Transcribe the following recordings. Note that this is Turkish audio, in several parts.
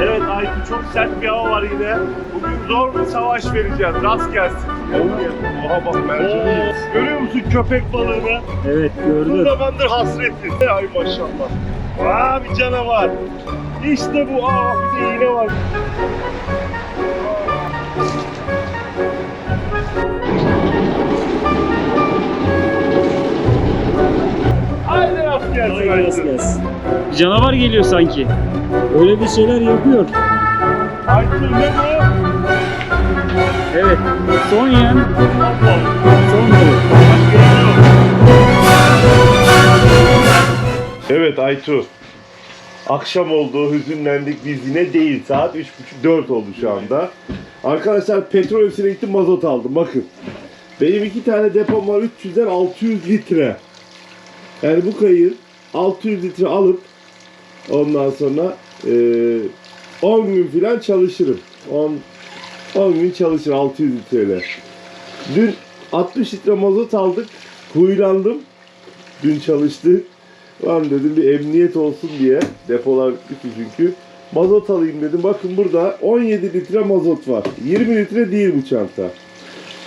Evet Aytu çok sert bir hava var yine. Bugün zor bir savaş vereceğiz. Rast gelsin. Oha bak mercanı. Görüyor musun köpek balığını? Evet gördüm. zamandır hasreti. Ay maşallah. Aa bir canavar. İşte bu. Aa bir de iğne var. Rast gelsin Ay, Aytu. rast gelsin. Canavar geliyor sanki. Öyle bir şeyler yapıyor. Aytu ne bu? Evet. Son yem. Son balık. Evet Aytu. Akşam oldu, hüzünlendik biz yine değil. Saat 3.30-4 oldu şu anda. Arkadaşlar petrol ofisine gittim mazot aldım bakın. Benim iki tane depom var 300'den 600 litre. Yani bu kayır 600 litre alıp ondan sonra eee 10 gün falan çalışırım. 10, 10 gün çalışır 600 litreyle. Dün 60 litre mazot aldık. Huylandım. Dün çalıştık. Lan dedim bir emniyet olsun diye. Depolar bitti çünkü. Mazot alayım dedim. Bakın burada 17 litre mazot var. 20 litre değil bu çanta.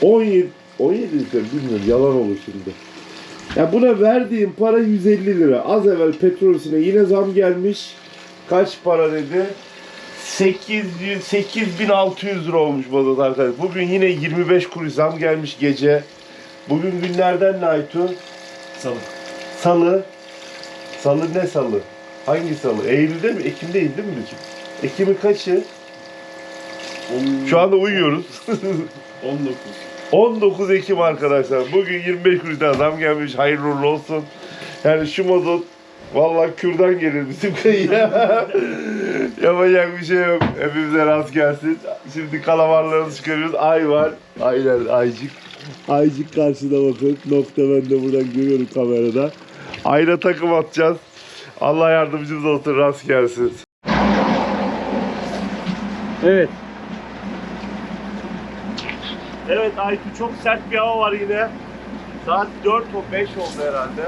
17 17 litre bilmiyorum yalan olur şimdi. Ya buna verdiğim para 150 lira. Az evvel petrolüsüne yine zam gelmiş. Kaç para dedi? 800 8600 lira olmuş mazot arkadaşlar. Bugün yine 25 kuruş zam gelmiş gece. Bugün günlerden ne Aytun? Salı. Salı. Salı ne salı? Hangi salı? Eylül'de mi? Ekim'deyiz değil mi bizim? Ekim'in kaçı? Şu anda uyuyoruz. 19. 19 Ekim arkadaşlar. Bugün 25 kuruştan zam gelmiş. Hayırlı olsun. Yani şu mazot vallahi kürdan gelir bizim kıyıya. Yapacak bir şey yok. Hepimize rast gelsin. Şimdi kalamarlarını çıkarıyoruz. Ay var. Ay nerede? Aycık. Aycık karşıda bakın. Nokta ben de buradan görüyorum kamerada. Ayna takım atacağız. Allah yardımcımız olsun. Rast gelsin. Evet. Evet Aytu çok sert bir hava var yine. Saat 4 o 5 oldu herhalde.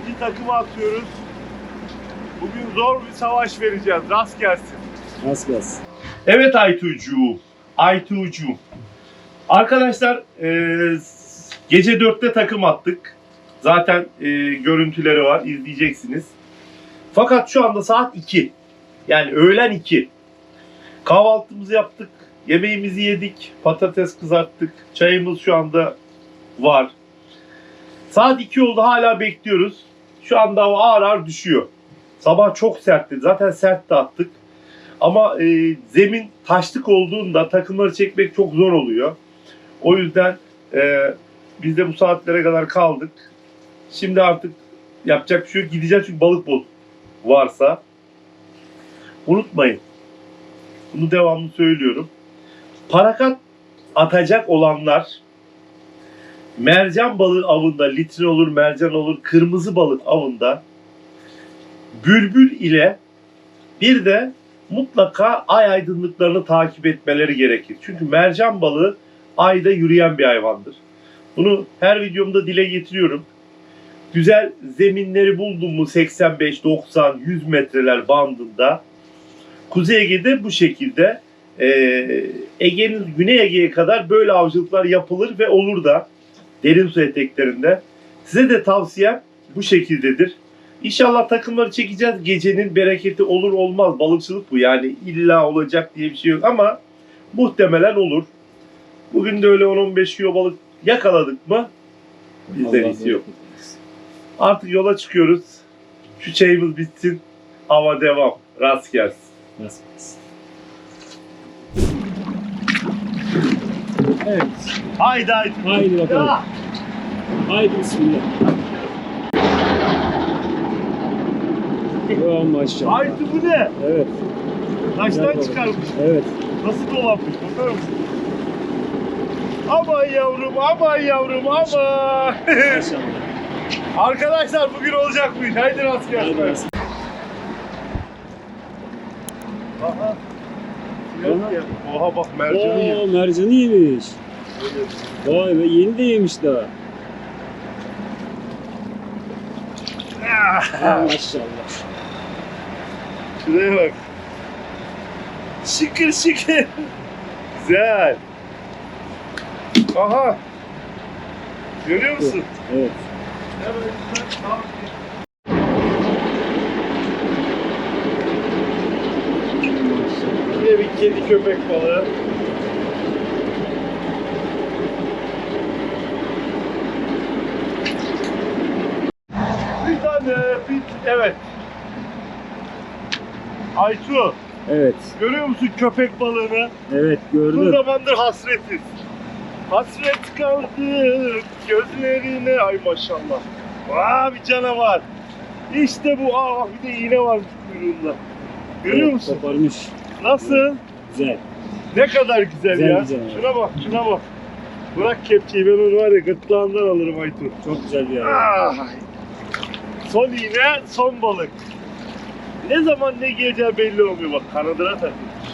İkinci takımı atıyoruz. Bugün zor bir savaş vereceğiz. Rast gelsin. Rast gelsin. Evet Aytucuğum. Aytucuğum. Arkadaşlar eee, gece 4'te takım attık. Zaten eee, görüntüleri var. izleyeceksiniz. Fakat şu anda saat 2. Yani öğlen 2. Kahvaltımızı yaptık. Yemeğimizi yedik. Patates kızarttık. Çayımız şu anda var. Saat 2 oldu hala bekliyoruz. Şu anda ağır ağır düşüyor. Sabah çok sertti. Zaten sert de attık. Ama e, zemin taşlık olduğunda takımları çekmek çok zor oluyor. O yüzden e, biz de bu saatlere kadar kaldık. Şimdi artık yapacak bir şey yok. Gideceğiz çünkü balık bol varsa. Unutmayın. Bunu devamlı söylüyorum. Parakat atacak olanlar mercan balığı avında litrin olur, mercan olur, kırmızı balık avında bülbül ile bir de mutlaka ay aydınlıklarını takip etmeleri gerekir. Çünkü mercan balığı ayda yürüyen bir hayvandır. Bunu her videomda dile getiriyorum. Güzel zeminleri buldum mu 85, 90, 100 metreler bandında. Kuzey Ege'de bu şekilde eee, Ege'nin Güney Ege'ye kadar böyle avcılıklar yapılır ve olur da derin su eteklerinde. Size de tavsiyem bu şekildedir. İnşallah takımları çekeceğiz. Gecenin bereketi olur olmaz. Balıkçılık bu yani illa olacak diye bir şey yok ama muhtemelen olur. Bugün de öyle 10-15 kilo balık yakaladık mı bizden iyisi yok. Artık yola çıkıyoruz. Şu çayımız bitsin. Hava devam. Rast gelsin. Rast gelsin. Evet. Haydi haydi. Haydi bakalım. Ya. Haydi bismillah. Oh maşallah. Haydi bu ne? Evet. Taştan çıkarmış. Evet. Nasıl dolanmış bakar mısın? Aman yavrum, aman yavrum, aman. Maşallah. Arkadaşlar bugün olacak bu iş. Haydi rast gelsin. Haydi rast. Aha. Oha bak mercanı. Oo mercanı yemiş. Vay be yeni de yemiş daha. Ah, Ha, maşallah. Şuraya bak. Şıkır şıkır. Güzel. Aha. Görüyor musun? Evet. Evet. Tamam. Yine bir kedi köpek balığı. Bir tane bir evet. Aytu Evet. görüyor musun köpek balığını? Evet Uzun gördüm. zamandır hasretiz. Hasret kaldık gözlerine. Ay maşallah. Vaa bir canavar. İşte bu. Aa bir de iğne var kuyruğunda. Görüyor Evet, musun? Koparmış. Nasıl? Güzel. Ne kadar güzel, Güzel, ya. güzel. Şuna bak, şuna bak. Bırak kepçeyi ben onu var ya gırtlağından alırım Aytun. Çok güzel bir hayvan. Ah! Son iğne, son balık. Ne zaman ne geleceği belli olmuyor. Bak kanadına takılmış.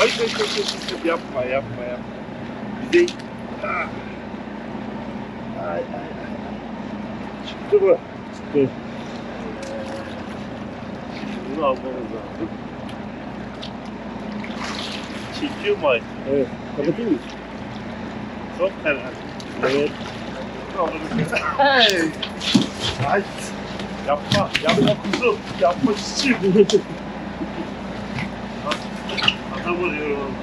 Ay ay ay ay, ay, yapma yapma yapma. Bir de... Ah! Ay ay ay. Çıktı mı? Çıktı. Bunu almamız lazım. Çekiyor mu Aytun? Evet. Kapatayım mı? Çok herhalde. Evet. Hey! Ay! Yapma, yapma kuzum, yapma çiçeğim. Adam arıyor oğlum.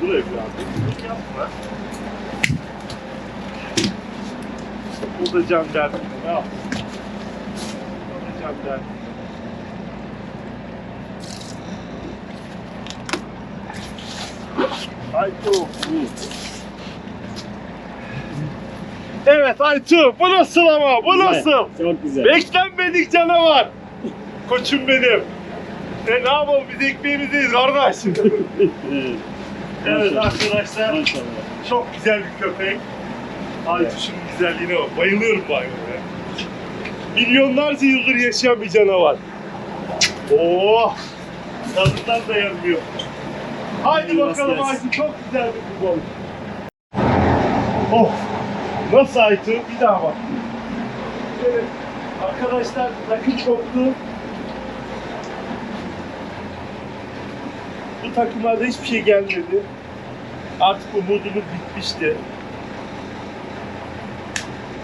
Dur evladım, dur yapma. Bu da can derdinde, ne yapsın? Bu da can derdinde. Aytu. Evet Aytu, bu nasıl ama, bu Güzel, nasıl? Çok güzel. Beklenmedik canavar. Koçum benim. E ne yapalım biz ekmeğimizdeyiz kardeş. evet. Maşallah. arkadaşlar Maşallah. çok güzel bir köpek. Aytuş'un güzelliğine bak. Bayılıyorum bu hayvana. Milyonlarca yıldır yaşayan bir canavar. Oh! Tadından dayanmıyor. Haydi bakalım nasıl Aytu çok güzel bir futbol. Oh! Nasıl Aytu? Bir daha bak. Evet. Arkadaşlar takım koptu. Bu takımlarda hiçbir şey gelmedi. Artık umudumuz bitmişti.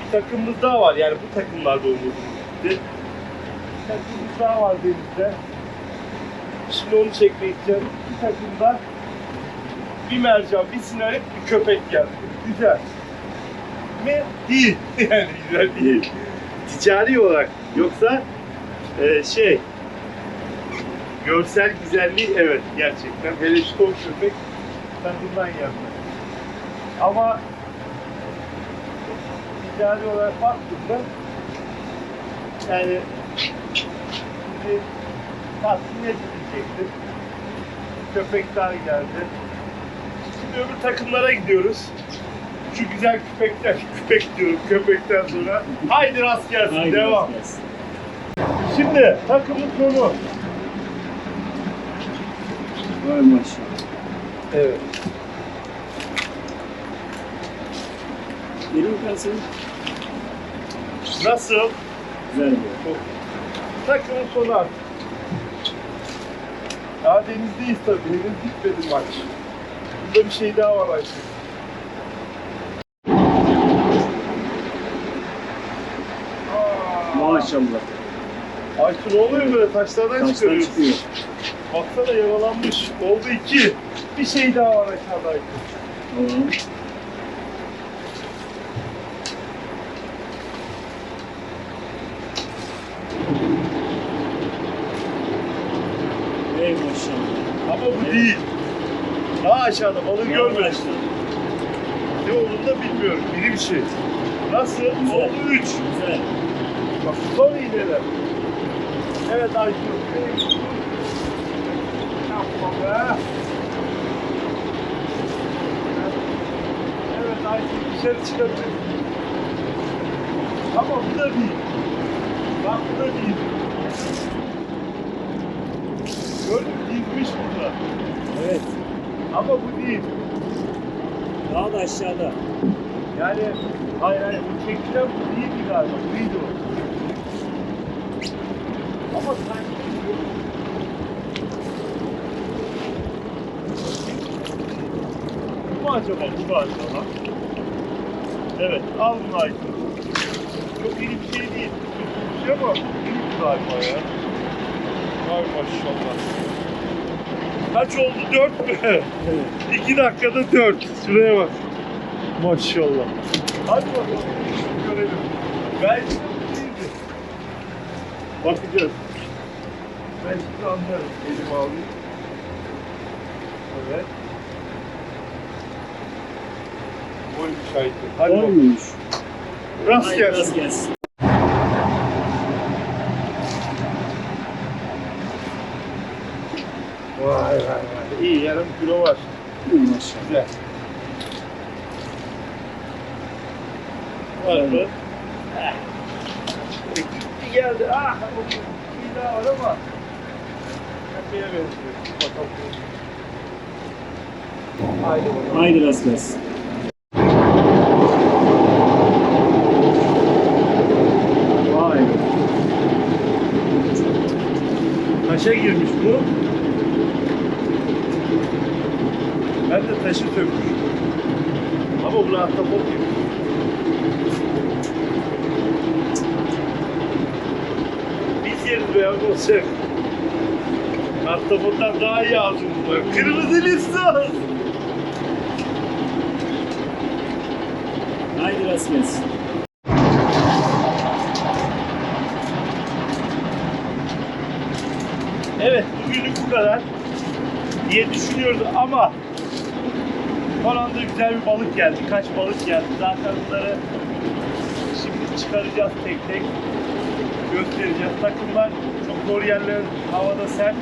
Bir takımımız daha var yani bu takımlarda umudumuz bitti. Bir takımımız daha var denizde. Şimdi onu çekmeye gideceğim. Bir takımda bir mercan, bir sinarit, bir köpek geldi. Güzel. Mi? Değil. Yani güzel değil. Ticari olarak. Yoksa e, şey görsel güzelliği evet gerçekten. Hele şu kol köpek tadından geldi. Ama ticari olarak baktığımda yani şimdi tatmin edilecektir. Köpekler geldi. Şimdi öbür takımlara gidiyoruz. Şu güzel köpekler, köpek diyorum köpekten sonra. Haydi rast gelsin, Haydi devam. rast gelsin. Şimdi takımın sonu. Vay maşallah. Evet. Gelin kalsın. Nasıl? Güzel bir. Takımın sonu artık. Daha denizdeyiz tabii. Henüz bitmedi maç. Burada bir şey daha var. Aa, Maşallah. Ayşe ne oluyor böyle taşlardan Taştan çıkarıyorsun? çıkıyor. Baksana yaralanmış. Oldu iki. Bir şey daha var aşağıda Ayşe. Tamam. Ey maşallah. Ama bu değil. Daha aşağıda balığı işte. Ne olduğunu da bilmiyorum. Biri bir şey. Nasıl? Oldu üç. Güzel. Bak son iğneler. Evet Ayşe. Yapma be. Evet Ayşe dışarı çıkabilir. Ama bu da değil. Bak bu da değil. Gördün mü? Dizmiş burada. Evet. Ama bu değil. Daha da aşağıda. Yani hayır hayır bu çekilen bu değildi galiba. Buydu o. Ama sanki Bu mu acaba? Bu mu acaba? Evet. Al bunu Aykut. Çok iyi bir şey değil. Bir şey ama iyi galiba ya. Vay maşallah. Kaç oldu? Dört mü? Evet. İki dakikada dört. Şuraya bak. Maşallah. Hadi bakalım. Görelim. Belki de bu değildir. Bakacağız. Ben şimdi anlarım. Elimi alayım. Evet. Oymuş Aykut. Hadi bakalım. Olmuş. Rast Haydi gelsin. rast gelsin. Vay vay vay. İyi yarım kilo var. Maşallah. Güzel. Var mı? Eh. Gitti geldi. Ah! Bir daha var ama. Köpeğe benziyor. Bakalım. Haydi bakalım. Haydi rast gelsin. Vay. Taşa girmiş bu. Ben de taşı sökmüş. Ama bu ahtapot gibi. Biz yavrum olacak. Ahtapotlar daha iyi ağzı bunlar. Kırmızı lisans. Haydi rast. Evet, bugünlük bu kadar diye düşünüyordu ama son güzel bir balık geldi. Kaç balık geldi. Zaten bunları şimdi çıkaracağız tek tek. Göstereceğiz. Takımlar zor yerler, havada sert.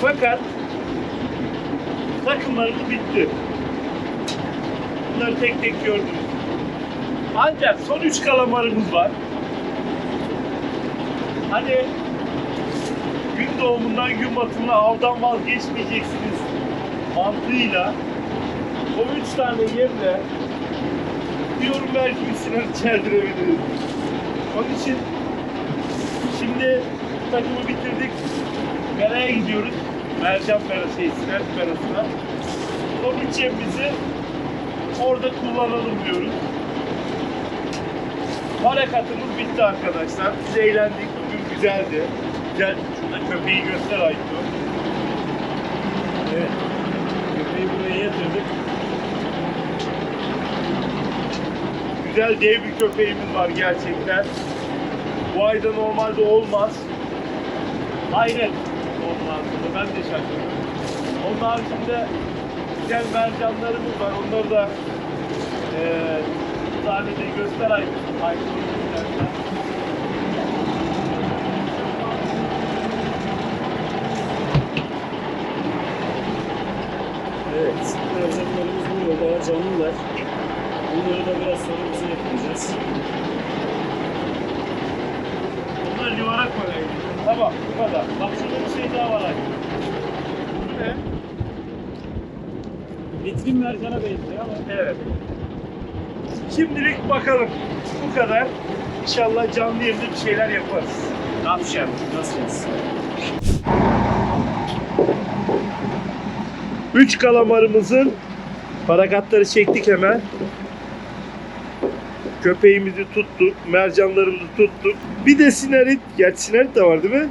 Fakat takımlarımız bitti. Bunları tek tek gördünüz. Ancak son üç kalamarımız var. Hani gün doğumundan gün batımına avdan vazgeçmeyeceksiniz mantığıyla o üç tane yemle diyorum belki bir sinar çeldirebiliriz. Onun için şimdi takımı bitirdik. Mera'ya gidiyoruz. Mercan Merası, Sinar Merası'na. O üç yemimizi orada kullanalım diyoruz. Harekatımız bitti arkadaşlar. Biz eğlendik. Bugün güzeldi. Güzel. Şurada köpeği göster Aytu. Evet. Köpeği buraya yatırdık. Güzel dev bir köpeğimiz var gerçekten. Bu ayda normalde olmaz. Hayret olmaz. Ben de şaşırdım. Onun haricinde güzel mercanlarımız var. Onları da eee sahnede göster. Evet. Mercanlarımız burada daha canlılar. Bunları da biraz sonra bize yapacağız. Yuvarak böyle. Tamam bu kadar. Bak şurada bir şey daha var Aytu. Bu ne? Vitrin mercana benziyor ama. Evet. Şimdilik bakalım. Bu kadar. İnşallah canlı yayında bir şeyler yaparız. Ne yapacağım? Rast gelsin. Üç kalamarımızın parakatları çektik hemen. Köpeğimizi tuttuk, mercanlarımızı tuttuk. Bir de sinarit, gerçi sinarit de var değil mi? Var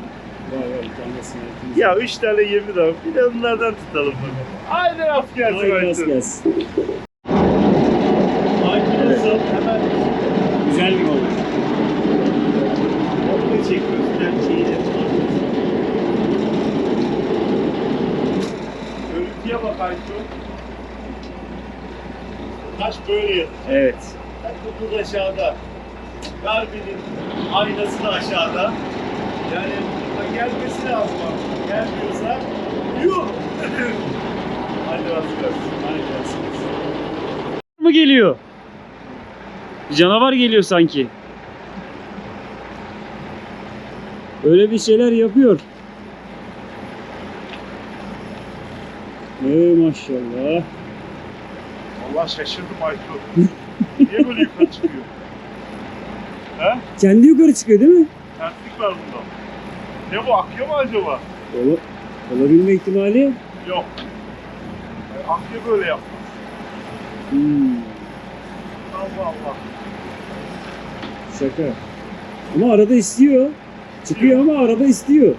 var. Bir tanesini yapayım. Ya üç tane yemi de var. Bir de onlardan tutalım bakalım. Haydi rast gelsin. Haydi rast gelsin. Nasıl? Hemen Güzel bir balık. onu çekiyorsun her şeyi de. Görüntüye bak Aytun. Taş böyle yatıyor. Evet. Kutuz aşağıda. Garbi'nin aynası da aşağıda. Yani burada gelmesi lazım artık. Gelmiyorsa yuh! Hadi rast Haydi rast gelsin. mı geliyor? Bir canavar geliyor sanki. Öyle bir şeyler yapıyor. Ey maşallah. Allah şaşırdım Aytu. Niye böyle yukarı çıkıyor? He? Kendi yukarı çıkıyor değil mi? Terslik var bunda. Ne bu akıyor mu acaba? Ola, olabilme ihtimali Yok. Yani akıyor böyle yapmaz. Hmm, Allah Allah. şaka. Ama arada istiyor. Çıkıyor ama arada istiyor.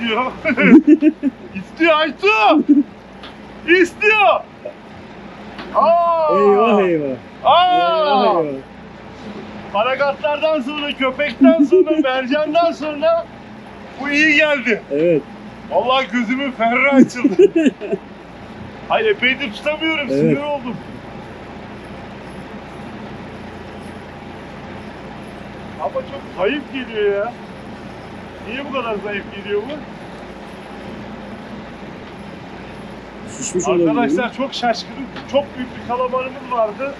İstiyor. İstiyor Aytu. İstiyor. Aa! Eyvah eyvah. Aa! Eyvah eyvah. Paragatlardan sonra, köpekten sonra, mercandan sonra bu iyi geldi. Evet. Vallahi gözümün ferri açıldı. Hayır epeydir tutamıyorum, Evet. sinir oldum. Ama çok zayıf geliyor ya. Niye bu kadar zayıf geliyor bu? Mi? Arkadaşlar çok şaşkınım. Çok büyük bir kalamarımız vardı.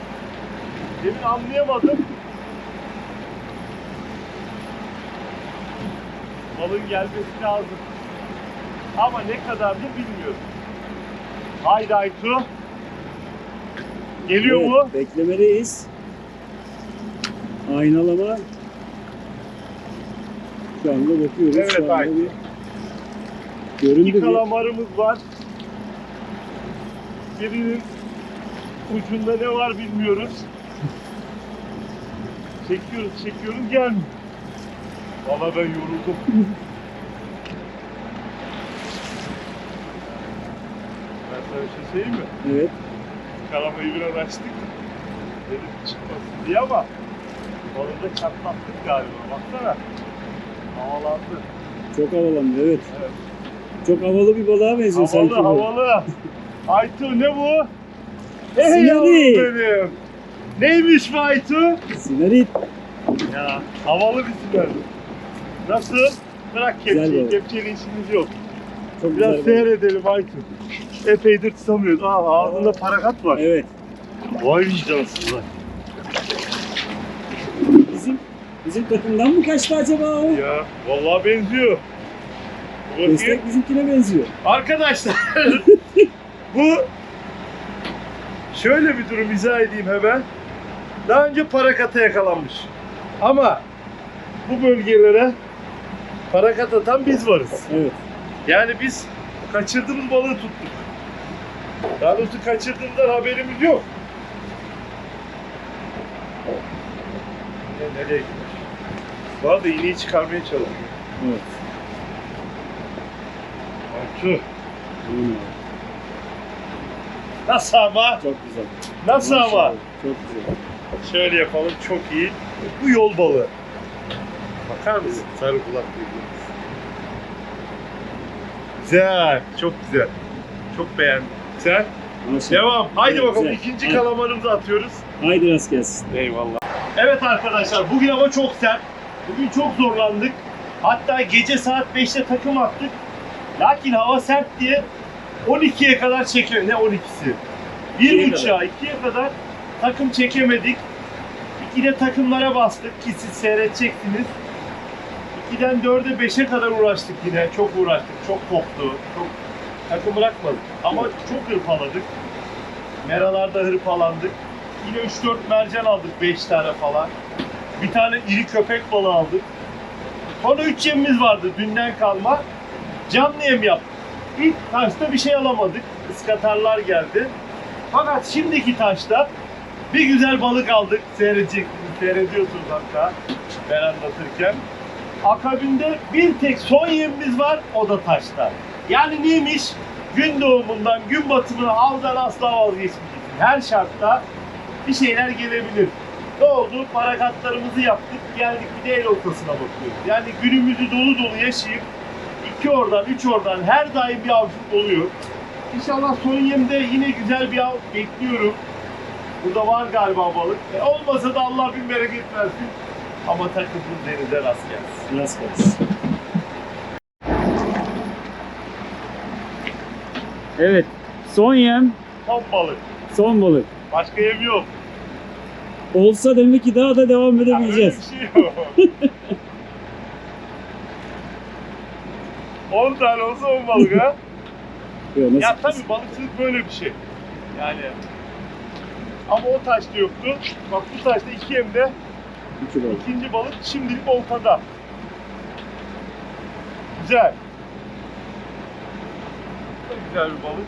Demin anlayamadım. Balığın gelmesi lazım. Ama ne kadardı bilmiyorum. Haydi Aytu. Geliyor Evet, mu? Beklemedeyiz. Aynalama. Şu anda bakıyoruz. Evet, göründü İki bir. kalamarımız var. Birinin ucunda ne var bilmiyoruz. Çekiyoruz, çekiyoruz gelmiyor. Valla ben yoruldum. ben sana bir şey söyleyeyim mi? Evet. Karamayı biraz açtık. Dedim çıkmasın diye ama balığı da çatlattık galiba. Baksana. Havalandı. Çok havalandı evet. Evet. Çok havalı bir balığa benziyor Havalı sanki. bu. havalı. Aytu ne bu? Hey Sinari. yavrum benim. Neymiş bu Aytu? Sinarit. Ya havalı bir sinar. Nasıl? Bırak kepçeyi. Kepçeyle işimiz yok. Çok Biraz güzel seyredelim Aytu. Epeydir tutamıyoruz. Aa ağzında parakat var. Evet. Vay vicdansızlar. Bizim bizim takımdan mı kaçtı acaba o? Ya vallahi benziyor. Destek bizimkine benziyor. Arkadaşlar bu şöyle bir durum izah edeyim hemen. Daha önce parakata yakalanmış. Ama bu bölgelere parakat atan biz varız. Evet. Yani biz kaçırdığımız balığı tuttuk. Daha doğrusu kaçırdığımızdan haberimiz yok. Ne, nereye gitmiş? Bu arada iğneyi çıkarmaya çalışıyor. Evet. Aytu. Hmm, Nasıl ama? Çok güzel. Nasıl ama? Maşallah, Çok güzel. Şöyle yapalım çok iyi. Bu yol balığı. Bakar mısın? Sarı kulak dediğimiz. Güzel. Çok güzel. Çok beğendim. Güzel. Maşallah. Devam. Haydi Evet, bakalım. güzel. ikinci Hadi. kalamarımızı atıyoruz. Haydi rast gelsin. Eyvallah. Evet arkadaşlar bugün hava çok sert. Bugün çok zorlandık. Hatta gece saat 5'te takım attık. Lakin hava sert diye 12'ye kadar çekiyor. Ne 12'si? İkiye 1.5'a 2'ye kadar takım çekemedik. 2'de takımlara bastık ki siz seyredeceksiniz. 2'den 4'e 5'e kadar uğraştık yine. Çok uğraştık. Çok koptu. Çok takım bırakmadık. Ama çok hırpaladık. Meralarda hırpalandık. Yine 3-4 mercan aldık 5 tane falan. Bir tane iri köpek balığı aldık. Sonra 3 yemimiz vardı dünden kalma. Canlı yem yaptık. İlk taşta bir şey alamadık. Iskatarlar geldi. Fakat şimdiki taşta bir güzel balık aldık. Seyredeceksiniz, seyrediyorsunuz hatta ben anlatırken. Akabinde bir tek son yemimiz var, o da taşta. Yani neymiş? Gün doğumundan gün batımına avdan asla vazgeçmeyeceksin. Her şartta bir şeyler gelebilir. Ne oldu? Parakatlarımızı yaptık, geldik bir de el ortasına bakıyoruz. Yani günümüzü dolu dolu yaşayıp iki oradan, üç oradan her daim bir avcılık oluyor. İnşallah son yemde yine güzel bir av bekliyorum. Burada var galiba balık. E, olmasa da Allah bin bereket versin. Ama takımın denize rast gelsin. Rast gelsin. Evet. Son yem, Son balık. son balık. Başka yem yok. Olsa demek ki daha da devam Ya öyle edebileceğiz. bir şey yok. 10 tane olsa 10 balık ha. Nasıl ya tabii balıkçılık böyle bir şey. Yani ama o taşta yoktu. Bak bu taşta iki yemde İki balık. ikinci balık şimdilik oltada. Güzel. Çok güzel bir balık.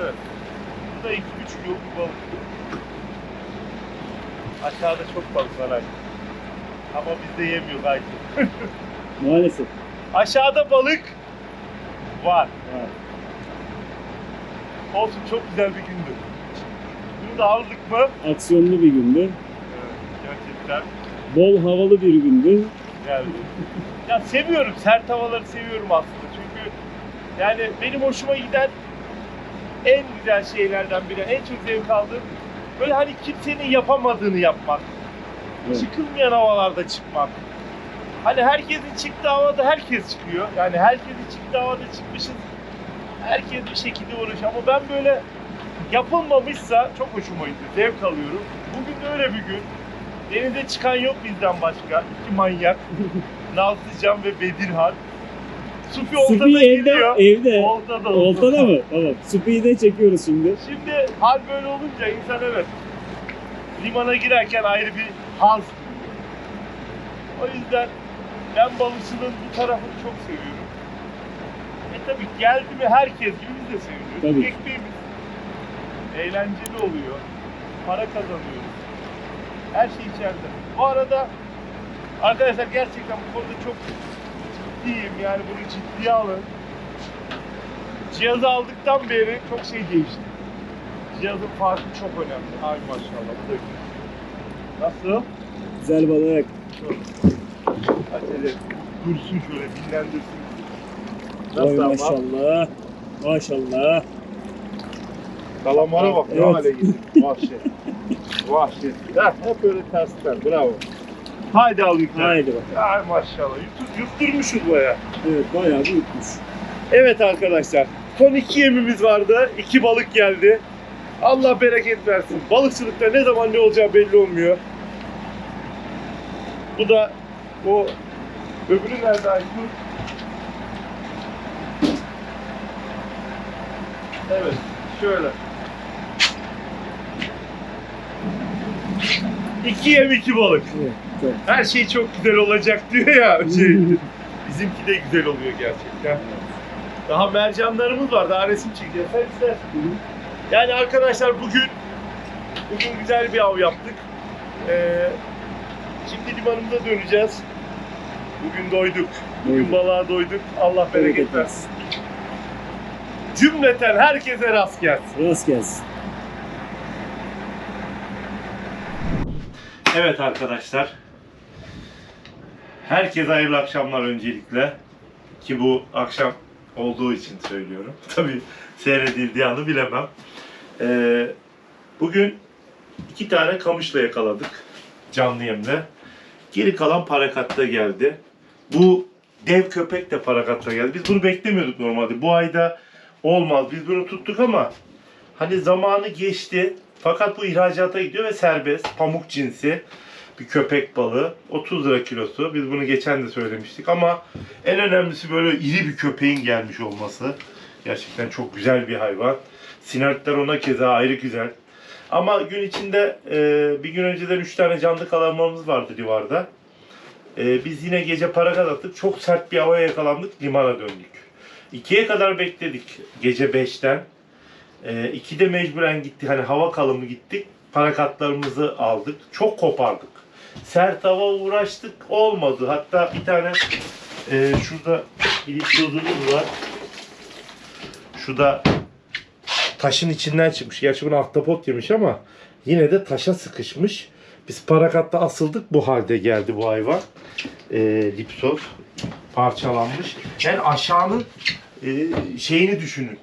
Evet. Bu da iki buçuk yıl bir balık. Aşağıda çok balık var artık. Ama bizde yemiyor gayet. Maalesef. Aşağıda balık var. Ha. Olsun çok güzel bir gündü. Bunu da aldık mı? Aksiyonlu bir gündü. Evet, gerçekten Bol havalı bir gündü. geldi. ya seviyorum, sert havaları seviyorum aslında. Çünkü yani benim hoşuma giden en güzel şeylerden biri, en çok zevk aldığım böyle hani kimsenin yapamadığını yapmak. Evet. Çıkılmayan havalarda çıkmak. Hani herkesin çıktığı havada herkes çıkıyor. Yani herkesin çıktığı havada çıkmışız. Herkes bir şekilde uğraşıyor. Ama ben böyle yapılmamışsa çok hoşuma gitti. Zevk alıyorum. Bugün de öyle bir gün. Denize çıkan yok bizden başka. İki manyak. Nazlıcan ve Bedirhan. Sufi oltada Supi evde, gidiyor. evde. Oltada, Oltada mı? Tamam. Supi'yi de çekiyoruz şimdi. Şimdi hal böyle olunca insan evet limana girerken ayrı bir duyuyor. O yüzden ben balıkçılığın bu tarafını çok seviyorum. E tabi geldi mi herkes gibi biz de seviyoruz. Tabii. Ekmeğimiz eğlenceli oluyor. Para kazanıyoruz. Her şey içeride. Bu arada arkadaşlar gerçekten bu konuda çok ciddiyim. Yani bunu ciddiye alın. Cihazı aldıktan beri çok şey değişti. Cihazın farkı çok önemli. Ay maşallah. Bu da güzel. Nasıl? Güzel balık. Acele dursun şöyle dinlendirsin. Oy Nasıl ama? maşallah. Maşallah. Kalamara bak ne Evet. hale gitti. Vahşet. Vahşet. Hep öyle tersten. Bravo. Haydi al yükle. Haydi bak. Ay maşallah. Yuttur, yutturmuşuz baya. Evet bayağı bir yutmuş. Evet arkadaşlar. Son iki yemimiz vardı. İki balık geldi. Allah bereket versin. Balıkçılıkta ne zaman ne olacağı belli olmuyor. Bu da o öbürü nerede Aykut? Evet. Şöyle. İki yem iki balık. Evet. Her şey çok güzel olacak diyor ya. Şey, bizimki de güzel oluyor gerçekten. Daha mercanlarımız var. Daha resim çekeceğiz. Sen istersin. Yani arkadaşlar bugün bugün güzel bir av yaptık. Ee, şimdi limanımıza döneceğiz. Bugün doyduk. Bugün Doyduk. balığa doyduk. Allah bereket versin. Cümleten herkese rast gelsin. Rast gelsin. Evet arkadaşlar. Herkese hayırlı akşamlar öncelikle. Ki bu akşam olduğu için söylüyorum. Tabii seyredildiği anı bilemem. Ee, bugün iki tane kamışla yakaladık. Canlı yemle. Geri kalan parakatta geldi. Bu dev köpek de parakatta geldi. Biz bunu beklemiyorduk normalde. Bu ayda olmaz. Biz bunu tuttuk ama hani zamanı geçti. Fakat bu ihracata gidiyor ve serbest. Pamuk cinsi bir köpek balığı. 30 lira kilosu. Biz bunu geçen de söylemiştik ama en önemlisi böyle iri bir köpeğin gelmiş olması. Gerçekten çok güzel bir hayvan. Sinertler ona keza ayrı güzel. Ama gün içinde e, bir gün önceden 3 tane canlı kalamamız vardı civarda. E, biz yine gece para attık. Çok sert bir havaya yakalandık. Limana döndük. 2'ye kadar bekledik. Gece 5'ten. E, 2'de mecburen gitti. Hani hava kalımı gittik. Parakatlarımızı aldık. Çok kopardık. Sert hava uğraştık. Olmadı. Hatta bir tane e, şurada bir var. Şu da taşın içinden çıkmış. Gerçi bunu ahtapot yemiş ama yine de taşa sıkışmış. Biz parakatta asıldık bu halde geldi bu hayvan. E, dipsos parçalanmış. Yani aşağının e, şeyini düşünün.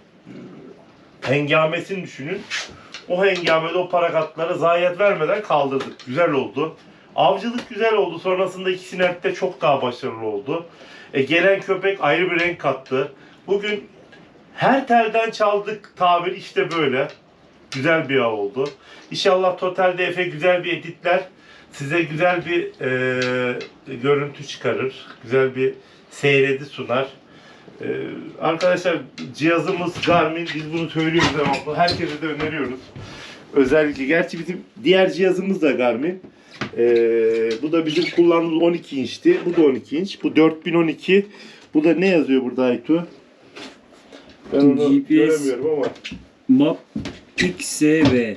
Hengamesini düşünün. O hengamede o parakatlara zayiat vermeden kaldırdık. Güzel oldu. Avcılık güzel oldu. Sonrasında iki sinette çok daha başarılı oldu. E, gelen köpek ayrı bir renk kattı. Bugün her telden çaldık tabir işte böyle. Güzel bir av oldu. İnşallah totalde Efe güzel bir editler. Size güzel bir e, görüntü çıkarır. Güzel bir seyredi sunar. E, arkadaşlar cihazımız Garmin. Biz bunu söylüyoruz devamlı. Herkese de öneriyoruz. Özellikle gerçi bizim diğer cihazımız da Garmin. E, bu da bizim kullandığımız 12 inçti. Bu da 12 inç. Bu 4012. Bu da ne yazıyor burada Aytu? Ben onu GPS. göremiyorum ama Map XSV.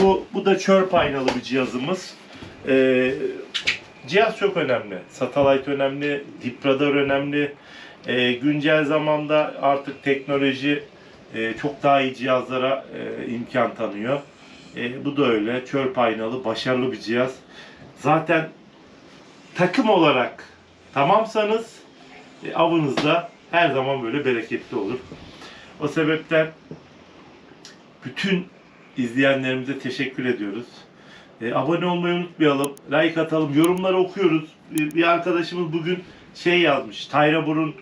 Bu, bu da çörp aynalı bir cihazımız. Ee, cihaz çok önemli. Satellite önemli, deep radar önemli. Ee, güncel zamanda artık teknoloji e, çok daha iyi cihazlara e, imkan tanıyor. E, bu da öyle. Çörp aynalı, başarılı bir cihaz. Zaten takım olarak tamamsanız e, avınızda her zaman böyle bereketli olur. O sebepten bütün izleyenlerimize teşekkür ediyoruz. E, abone olmayı unutmayalım. Like atalım. Yorumları okuyoruz. Bir, bir arkadaşımız bugün şey yazmış. Tayra Burun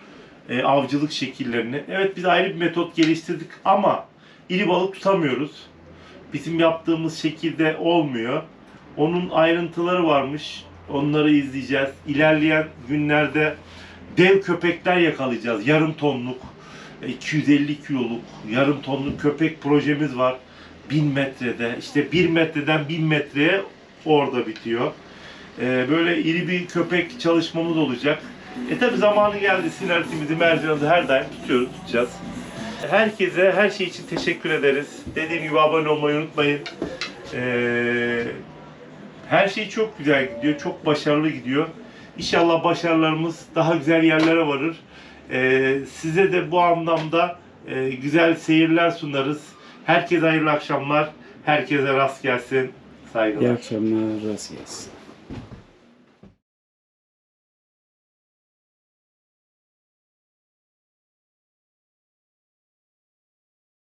e, avcılık şekillerini. Evet biz ayrı bir metot geliştirdik ama iri balık tutamıyoruz. Bizim yaptığımız şekilde olmuyor. Onun ayrıntıları varmış. Onları izleyeceğiz. İlerleyen günlerde dev köpekler yakalayacağız. Yarım tonluk, e, 250 kiloluk yarım tonluk köpek projemiz var. 1000 metrede işte 1 metreden 1000 metreye orada bitiyor. Ee, böyle iri bir köpek çalışmamız olacak. E tabi zamanı geldi sinertimizi mercanımızı her daim tutuyoruz tutacağız. Herkese her şey için teşekkür ederiz. Dediğim gibi abone olmayı unutmayın. Ee, her şey çok güzel gidiyor. Çok başarılı gidiyor. İnşallah başarılarımız daha güzel yerlere varır. Ee, size de bu anlamda e, güzel seyirler sunarız. Herkese hayırlı akşamlar. Herkese rast gelsin. Saygılar. İyi akşamlar. Rast gelsin.